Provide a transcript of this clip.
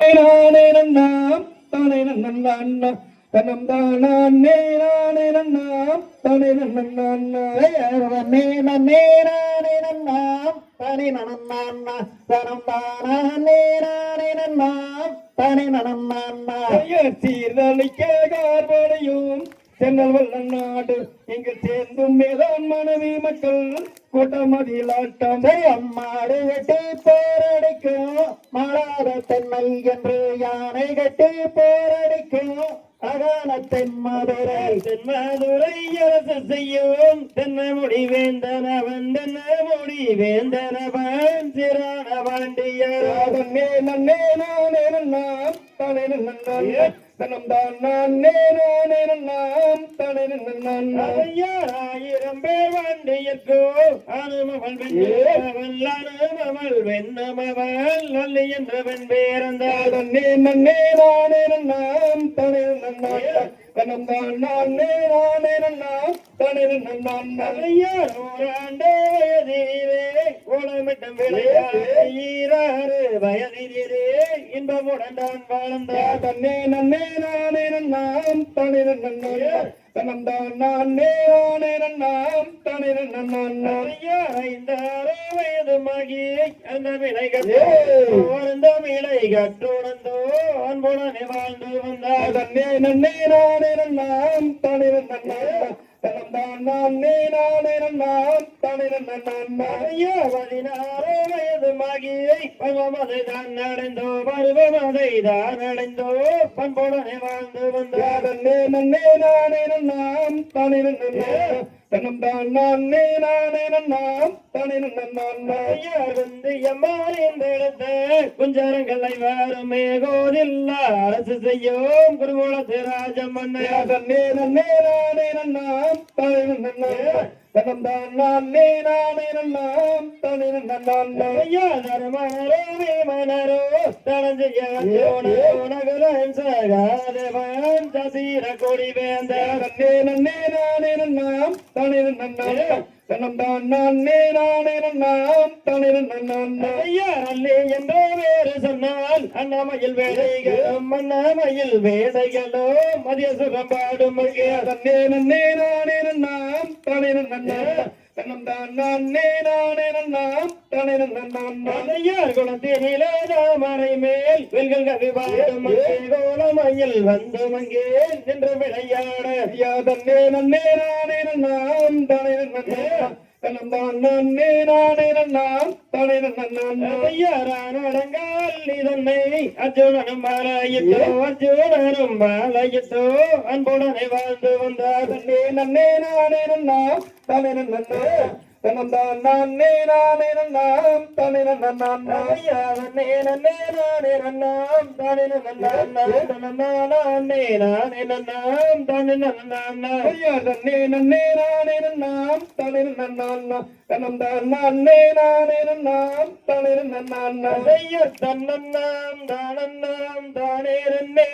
நானே நன்னாம் தானே நன்னா. தனம் தானே நானே நன்னாம் தானே நன்னா. நன்னே நன்னே நானே நன்னாம் தனி நனன்னான்னா தனம் தானே நானே நன்னாம் தனி நனன்னான்னா சீர்தளிக்க கார்படையும் சென்னல் வல்ல நாடு. இங்கு சேர்ந்தும் மேதான் மனைவி மக்கள் கூட்டமதிலாட்டம் அம்மாடு கட்டி போரடிக்கும் தென்னை என்று யானை கட்டி போரடிக்கும். அகால தென்மதுரை தென்மதுரை அரசு செய்யும். தென்னை முடி வேந்தனவன் தென்னை முடி வேந்தனவன் சிறான பாண்டியர். நன்னே நன்னே நானே நன்னாம் நன்னான் தனம் தான் நானே நானே நன்னாம் தானே நன்னான் ஐயாயிரம் பேர் வண்டியற்கோ அனுமவள் அனுமவள் வெண்ணமவள் நல்லி என்றவன் பேரந்தாள் நன்னே நன்னே நானே. நன்னாம் தானே தான் நானே நானே நன்னாம் தானே நன்னான் ஐயாயிரம் வயதிலே கோலமிட்டம் விளையாறு வயதிலே இன்பமுடன் தான் வாழ்ந்தார் தன்னே நன்னே நானே நன்னாம் தானே நன்னான் தனம் தான் நானே நானே நன்னாம் தானே நன்னான் ஐந்தாறு வயது மகி அந்த விலை கட்டோ அந்த விலை அன்புடனே வாழ்ந்து வந்தார். தன்னே நன்னே நானே நன்னாம் தானே நன்னான் தனம் தான் நானே பருவமதை தான் நடந்தோ பண்புடனே வாழ்ந்து வந்தார் நன்னே நானே தானே தனம் தான் நானே நானே தானே வந்து வாருமே கோதில்லா அரசு செய்யும் குருகுலத்து ராஜமன்னையா நன்னே நானே நன்னாம் தானே நன்னான் தனம் தான் நானே நானே நன்னாம் தானே நன்னான் ஐயா மனரோ தனஞ்செய்ய நகரன் சகாதேவன் சசீர கொடி வேந்த நன்னே நன்னே நானே நன்னாம் தானே நன்னான் தனம் தான் நானே நானே நன்னாம் தானே நன்னான் ஐயா நல்லே என்றோ வேறு சொன்னால் அண்ணாமையில் வேலைகளும் அண்ணாமையில் வேலைகளோ மதிய சுகம் பாடும் தன்னே நன்னே நானே நன்னாம் தானே நன்னாம். தானே மேல் வெல்கள் கோலமையில் வந்து மங்கே நின்று விளையாட தன்னே நன்னே நானே நன்னாம் தானே நானே நானே நன்னாம் தானே நன்னான் ஐயாரான் அடங்கால் இதன்னை அர்ஜுனனும் பாலாயிட்டோ அர்ஜுனனும் பாலாயிட்டோ வாழ்ந்து வந்தார் நன்னே நானே நன்னாம் தானே நன்னா தனம் தான் நானே நானே நன்னாம் தானே நன்னான் ஐயா நன்னே நன்னே நானே நன்னாம் தானே நன்னான் நானே நானே நன்னாம் தானே நன்னான் ஐயா நன்னே நன்னே நானே நன்னாம் தானே நன்னான் தனம் நானே நானே நன்னாம் தானே நன்னான் ஐயா தன்னன்னாம் தானன்னாம் தானே நன்னே